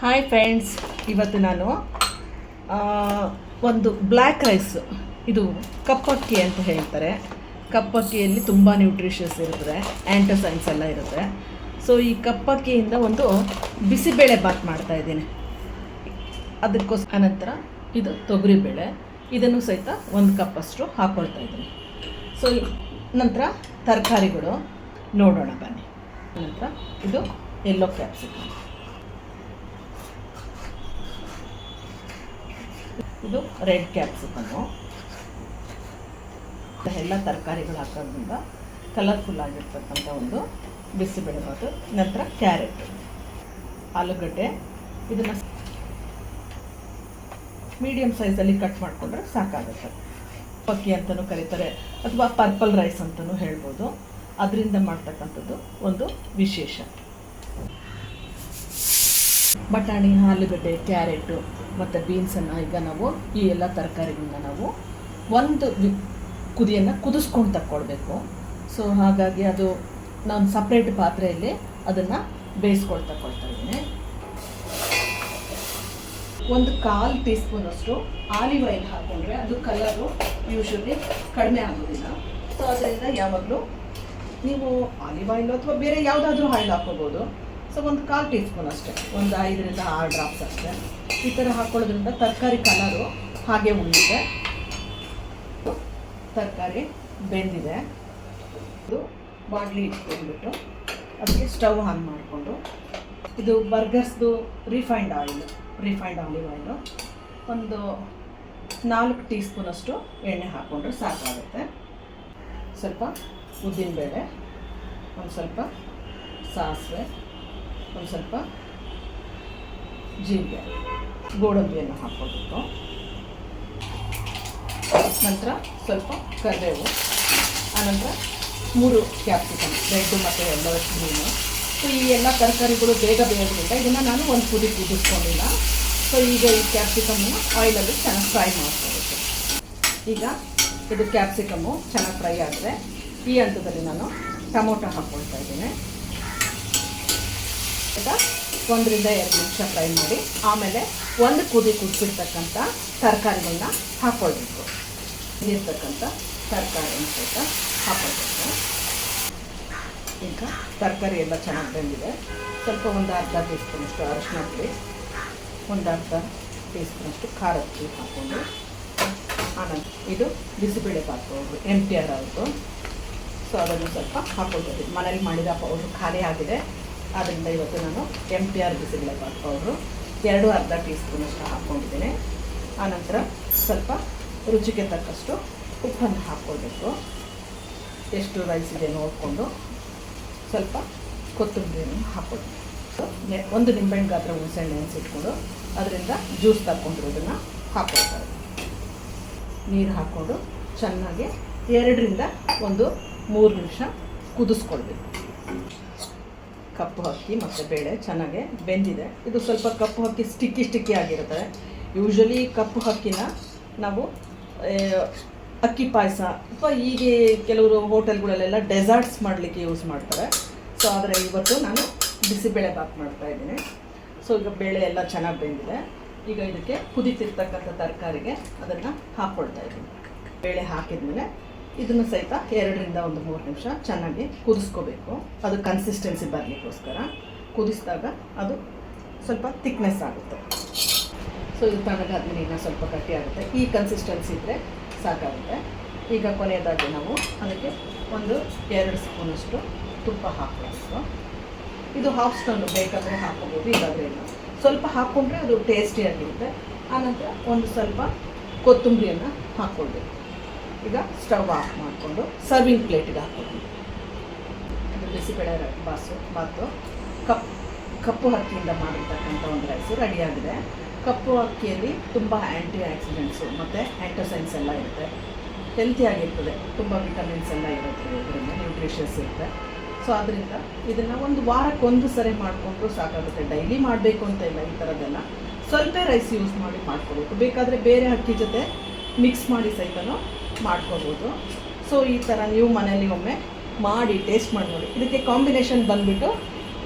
Hi friends ಇವತ್ತು ನಾನು ಒಂದು ಬ್ಲ್ಯಾಕ್ ರೈಸ್ ಇದು ಕಪ್ಪಕ್ಕಿ ಅಂತ ಹೇಳ್ತಾರೆ. ಕಪ್ಪಕ್ಕಿಯಲ್ಲಿ ತುಂಬ ನ್ಯೂಟ್ರಿಷಸ್ ಇರ್ತದೆ ಆ್ಯಂಟೋಸೈನ್ಸ್ ಎಲ್ಲ ಇರುತ್ತೆ. ಸೊ ಈ ಕಪ್ಪಕ್ಕಿಯಿಂದ ಒಂದು ಬಿಸಿಬೇಳೆ ಬಾತ್ ಮಾಡ್ತಾ ಇದ್ದೀನಿ. ಅದಕ್ಕೋಸ್ಕರ ಅನಂತರ ಇದು ತೊಗರಿಬೇಳೆ. ಇದನ್ನು ಸಹಿತ ಒಂದು ಕಪ್ಪಷ್ಟು ಹಾಕ್ಕೊಳ್ತಾ ಇದ್ದೀನಿ. ಸೊ ನಂತರ ತರಕಾರಿಗಳು ನೋಡೋಣ ಬನ್ನಿ. ನಂತರ ಇದು ಎಲ್ಲೋ ಕ್ಯಾಪ್ಸಿಕಮ್ ಇದು ರೆಡ್ ಕ್ಯಾಪ್ಸಿಕಮ್ಮು ಎಲ್ಲ ತರಕಾರಿಗಳು ಹಾಕೋದ್ರಿಂದ ಕಲರ್ಫುಲ್ ಆಗಿರ್ತಕ್ಕಂಥ ಒಂದು ಬಿಸಿಬೇಳೆಬಾತು ನಂತರ ಕ್ಯಾರೆಟ್, ಆಲೂಗಡ್ಡೆ. ಇದನ್ನು ಮೀಡಿಯಮ್ ಸೈಜಲ್ಲಿ ಕಟ್ ಮಾಡಿಕೊಂಡ್ರೆ ಸಾಕಾಗುತ್ತೆ. ಪಕ್ಕಿ ಅಂತಲೂ ಕರೀತಾರೆ, ಅಥವಾ ಪರ್ಪಲ್ ರೈಸ್ ಅಂತಲೂ ಹೇಳ್ಬೋದು. ಅದರಿಂದ ಮಾಡ್ತಕ್ಕಂಥದ್ದು ಒಂದು ವಿಶೇಷ. ಬಟಾಣಿ, ಆಲೂಗಡ್ಡೆ, ಕ್ಯಾರೆಟು ಮತ್ತು ಬೀನ್ಸನ್ನು ಈಗ ನಾವು ಈ ಎಲ್ಲ ತರಕಾರಿಗಳನ್ನ ನಾವು ಒಂದು ಕುದಿಯನ್ನು ಕುದಿಸ್ಕೊಂಡು ತಕ್ಕೊಳ್ಬೇಕು. ಸೊ ಹಾಗಾಗಿ ಅದು ನಾನು ಸಪ್ರೇಟ್ ಪಾತ್ರೆಯಲ್ಲಿ ಅದನ್ನು ಬೇಯಿಸ್ಕೊಂಡು ತಗೊಳ್ತಾ ಇದ್ದೀನಿ. ಒಂದು ಕಾಲು ಟೀ ಸ್ಪೂನಷ್ಟು ಆಲಿವ್ ಆಯಿಲ್ ಹಾಕೊಂಡ್ರೆ ಅದು ಕಲರು ಯೂಶ್ವಲಿ ಕಡಿಮೆ ಆಗೋದಿಲ್ಲ. ಸೊ ಅದರಿಂದ ಯಾವಾಗಲೂ ನೀವು ಆಲಿವ್ ಆಯಿಲ್ ಅಥವಾ ಬೇರೆ ಯಾವುದಾದ್ರೂ ಆಯಿಲ್ ಹಾಕ್ಕೋಬೋದು. ಸೊ ಒಂದು ಕಾಲು ಟೀ ಸ್ಪೂನ್ ಅಷ್ಟೇ, ಒಂದು ಐದರಿಂದ ಆರು ಡ್ರಾಪ್ಸ್ ಅಷ್ಟೇ. ಈ ಥರ ಹಾಕ್ಕೊಳ್ಳೋದ್ರಿಂದ ತರಕಾರಿ ಕಲರು ಹಾಗೆ ಉಳಿದಿದೆ ತರಕಾರಿ ಬೆಂದಿದೆ. ಇದು ಬಾಣಲಿ ಇಟ್ಕೊಂಡ್ಬಿಟ್ಟು ಅದಕ್ಕೆ ಸ್ಟವ್ ಆನ್ ಮಾಡಿಕೊಂಡು, ಇದು ಬರ್ಗರ್ಸ್ದು refined oil refined olive oil ಒಂದು ನಾಲ್ಕು ಟೀ ಸ್ಪೂನಷ್ಟು ಎಣ್ಣೆ ಹಾಕ್ಕೊಂಡ್ರೆ ಸಾಕಾಗುತ್ತೆ. ಸ್ವಲ್ಪ ಉದ್ದಿನಬೇಳೆ ಒಂದು ಸ್ವಲ್ಪ ಸಾಸಿವೆ ಒಂದು ಸ್ವಲ್ಪ ಜೀರಿಗೆ, ಗೋಡಂಬಿಯನ್ನು ಹಾಕ್ಕೊಳ್ಬೇಕು. ನಂತರ ಸ್ವಲ್ಪ ಕರಿಬೇವು, ಆನಂತರ ಮೂರು ಕ್ಯಾಪ್ಸಿಕಮ್ ರೆಡ್ಡು ಮತ್ತು ಎಲ್ಲ ಮೀನು. ಸೊ, ಈ ಎಲ್ಲ ತರಕಾರಿಗಳು ಬೇಗ ಬೇಯೋದ್ರಿಂದ ಇದನ್ನು ನಾನು ಒಂದು ಪುಡಿ ಕುದಿಸ್ಕೊಂಡಿಲ್ಲ. ಸೊ, ಈಗ ಈ ಕ್ಯಾಪ್ಸಿಕಮ್ಮು ಆಯಿಲಲ್ಲಿ ಚೆನ್ನಾಗಿ ಫ್ರೈ ಮಾಡ್ಕೋಬೇಕು ಈಗ ಇದು ಕ್ಯಾಪ್ಸಿಕಮ್ಮು ಚೆನ್ನಾಗಿ ಫ್ರೈ ಆದರೆ ಈ ಹಂತದಲ್ಲಿ ನಾನು ಟೊಮೊಟೊ ಹಾಕ್ಕೊಳ್ತಾ ಇದ್ದೀನಿ. ಈಗ ಒಂದರಿಂದ ಎರಡು ನಿಮಿಷ ಫ್ರೈ ಮಾಡಿ, ಆಮೇಲೆ ಒಂದು ಕುದಿ ಕುದಿಸಿರ್ತಕ್ಕಂಥ ತರಕಾರಿಗಳನ್ನ ಹಾಕ್ಕೊಳ್ಬೇಕು ಇರ್ತಕ್ಕಂಥ ತರಕಾರಿ ಸಹಿತ ಹಾಕ್ಕೊಳ್ಬೇಕು ಈಗ ತರಕಾರಿ ಎಲ್ಲ ಚೆನ್ನಾಗಿ ಬಂದಿದೆ. ಸ್ವಲ್ಪ ಒಂದು ಅರ್ಧ ಟೀ ಸ್ಪೂನಷ್ಟು ಅರಶಿನ ಪುಡಿ, ಒಂದು ಅರ್ಧ ಟೀ ಸ್ಪೂನಷ್ಟು ಖಾರದ ಪುಡಿ ಹಾಕ್ಕೊಂಡು ಆನಂತರ ಇದು bisibele powder M T R ಅವ್ರದ್ದು ಸೊ ಅದನ್ನು ಸ್ವಲ್ಪ ಹಾಕ್ಕೊಳ್ಬೋದು ಮನೇಲಿ ಮಾಡಿದ ಪೌಡ್ರು ಖಾಲಿ ಆಗಿದೆ. ಆದ್ದರಿಂದ ಇವತ್ತು ನಾನು M T R bisibele bath powder ಎರಡು ಅರ್ಧ ಟೀ ಸ್ಪೂನಷ್ಟು ಹಾಕ್ಕೊಂಡಿದ್ದೀನಿ. ಆನಂತರ ಸ್ವಲ್ಪ ರುಚಿಗೆ ತಕ್ಕಷ್ಟು ಉಪ್ಪನ್ನು ಹಾಕ್ಕೊಳ್ಬೇಕು. ಎಷ್ಟು ರೈಸ್ ಇದೆ ನೋಡಿಕೊಂಡು ಸ್ವಲ್ಪ ಕೊತ್ತಂಬರಿಯನ್ನು ಹಾಕ್ಕೊಳ್ಬೇಕು. ಸೊ, ಒಂದು ನಿಂಬೆಹಣ್ಣು ಗಾತ್ರ ಹುಣಸೆಹಣ್ಣು ನೆನೆಸಿಟ್ಕೊಂಡು ಅದರಿಂದ ಜ್ಯೂಸ್ ತಗೊಂಡಿರೋದನ್ನು ಹಾಕ್ಕೊಳ್ತಾರೆ. ನೀರು ಹಾಕ್ಕೊಂಡು ಚೆನ್ನಾಗಿ ಎರಡರಿಂದ ಒಂದು ಮೂರು ನಿಮಿಷ ಕುದಿಸ್ಕೊಳ್ಬೇಕು. ಕಪ್ಪು ಅಕ್ಕಿ ಮತ್ತು ಬೇಳೆ ಚೆನ್ನಾಗೆ ಬೆಂದಿದೆ. ಇದು ಸ್ವಲ್ಪ ಕಪ್ಪು ಹಕ್ಕಿ ಸ್ಟಿಕ್ಕಿ ಸ್ಟಿಕ್ಕಿ ಆಗಿರುತ್ತೆ ಯೂಶ್ವಲಿ ಕಪ್ಪು ಅಕ್ಕಿನ ನಾವು ಅಕ್ಕಿ ಪಾಯಸ ಅಥವಾ ಹೀಗೆ ಕೆಲವರು ಹೋಟೆಲ್ಗಳಲ್ಲೆಲ್ಲ ಡೆಸರ್ಟ್ಸ್ ಮಾಡಲಿಕ್ಕೆ ಯೂಸ್ ಮಾಡ್ತಾರೆ. ಸೊ ಆದರೆ ಇವತ್ತು ನಾನು ಬಿಸಿಬೇಳೆ ಬಾತ್ ಮಾಡ್ತಾ ಇದ್ದೀನಿ. ಸೊ ಈಗ ಬೇಳೆ ಎಲ್ಲ ಚೆನ್ನಾಗಿ ಬೆಂದಿದೆ. ಈಗ ಇದಕ್ಕೆ ಕುದೀತಿರ್ತಕ್ಕಂಥ ತರಕಾರಿಗೆ ಅದನ್ನು ಹಾಕ್ಕೊಳ್ತಾ ಇದ್ದೀನಿ. ಬೇಳೆ ಹಾಕಿದ್ಮೇಲೆ ಇದನ್ನು ಸಹಿತ ಎರಡರಿಂದ ಒಂದು ಮೂರು ನಿಮಿಷ ಚೆನ್ನಾಗಿ ಕುದಿಸ್ಕೋಬೇಕು. ಅದು ಕನ್ಸಿಸ್ಟೆನ್ಸಿ ಬರಲಿಕ್ಕೋಸ್ಕರ ಕುದಿಸಿದಾಗ ಅದು ಸ್ವಲ್ಪ ತಿಕ್ನೆಸ್ ಆಗುತ್ತೆ. ಸೊ ಇದು ತಣ್ಣಗಾದ್ಮೇಲೆ ನೀರನ್ನ ಸ್ವಲ್ಪ ಗಟ್ಟಿಯಾಗುತ್ತೆ. ಈ ಕನ್ಸಿಸ್ಟೆನ್ಸಿ ಇದ್ದರೆ ಸಾಕಾಗುತ್ತೆ. ಈಗ ಕೊನೆಯದಾಗಿ ನಾವು ಅದಕ್ಕೆ ಒಂದು ಎರಡು ಸ್ಪೂನಷ್ಟು ತುಪ್ಪ ಹಾಕಬೇಕು. ಇದು ಹಾಫ್ ಸ್ಪೂನ್ ಬೇಕಾದರೆ ಹಾಕೋಬೋದು ಇಲ್ಲಾದರೆ ಇಲ್ಲ. ಸ್ವಲ್ಪ ಹಾಕ್ಕೊಂಡ್ರೆ ಅದು ಟೇಸ್ಟಿಯಾಗಿರುತ್ತೆ ಆನಂತರ ಒಂದು ಸ್ವಲ್ಪ ಕೊತ್ತಂಬರಿಯನ್ನು ಹಾಕ್ಕೊಳ್ಬೇಕು. ಈಗ ಸ್ಟವ್ ಆಫ್ ಮಾಡಿಕೊಂಡು ಸರ್ವಿಂಗ್ ಪ್ಲೇಟಿಗೆ ಹಾಕ್ಕೊಂಡು ಅದು ಬಿಸಿಬೇಳೆ ಬಾಸು, ಬಾತು. ಕಪ್, ಕಪ್ಪು ಅಕ್ಕಿಯಿಂದ ಮಾಡಿರ್ತಕ್ಕಂಥ ಒಂದು ರೈಸು ರೆಡಿಯಾಗಿದೆ. ಕಪ್ಪು ಅಕ್ಕಿಯಲ್ಲಿ ತುಂಬ ಆ್ಯಂಟಿ ಆಕ್ಸಿಡೆಂಟ್ಸು ಮತ್ತು ಆ್ಯಂಟೋಸೈನ್ಸ್ ಎಲ್ಲ ಇರುತ್ತೆ. ಹೆಲ್ತಿಯಾಗಿರ್ತದೆ ತುಂಬ ವಿಟಮಿನ್ಸ್ ಎಲ್ಲ ಇರುತ್ತೆ ಇದರಿಂದ ನ್ಯೂಟ್ರಿಷನ್ಸ್ ಇರುತ್ತೆ. ಸೊ ಅದರಿಂದ ಇದನ್ನು ಒಂದು ವಾರಕ್ಕೊಂದು ಸರಿ ಮಾಡಿಕೊಂಡ್ರು ಸಾಕಾಗುತ್ತೆ. ಡೈಲಿ ಮಾಡಬೇಕು ಅಂತ ಇಲ್ಲ ಈ ಥರದ್ದೆಲ್ಲ ಸ್ವಲ್ಪ ರೈಸ್ ಯೂಸ್ ಮಾಡಿ ಮಾಡ್ಕೋಬೇಕು. ಬೇಕಾದರೆ ಬೇರೆ ಅಕ್ಕಿ ಜೊತೆ ಮಿಕ್ಸ್ ಮಾಡಿ ಸಹಿತನೂ ಮಾಡ್ಕೋಬೋದು. ಸೊ ಈ ಥರ ನೀವು ಮನೆಯಲ್ಲಿ ಒಮ್ಮೆ ಮಾಡಿ ಟೇಸ್ಟ್ ಮಾಡಿ ನೋಡಿ. ಇದಕ್ಕೆ ಕಾಂಬಿನೇಷನ್ ಬಂದುಬಿಟ್ಟು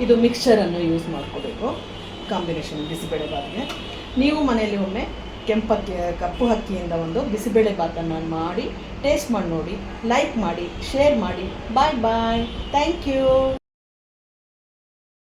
ಇದು ಮಿಕ್ಸ್ಚರನ್ನು ಯೂಸ್ ಮಾಡ್ಕೋಬೇಕು. ಕಾಂಬಿನೇಷನ್ ಬಿಸಿಬೇಳೆ ಬಾತ್ಗೆ. ನೀವು ಮನೆಯಲ್ಲಿ ಒಮ್ಮೆ ಕೆಂಪಕ್ಕಿ, ಕಪ್ಪು ಅಕ್ಕಿಯಿಂದ ಒಂದು ಬಿಸಿಬೇಳೆ ಬಾತನ್ನು ಮಾಡಿ ಟೇಸ್ಟ್ ಮಾಡಿ ನೋಡಿ. ಲೈಕ್ ಮಾಡಿ ಶೇರ್ ಮಾಡಿ. ಬಾಯ್ ಬಾಯ್ ಥ್ಯಾಂಕ್ ಯು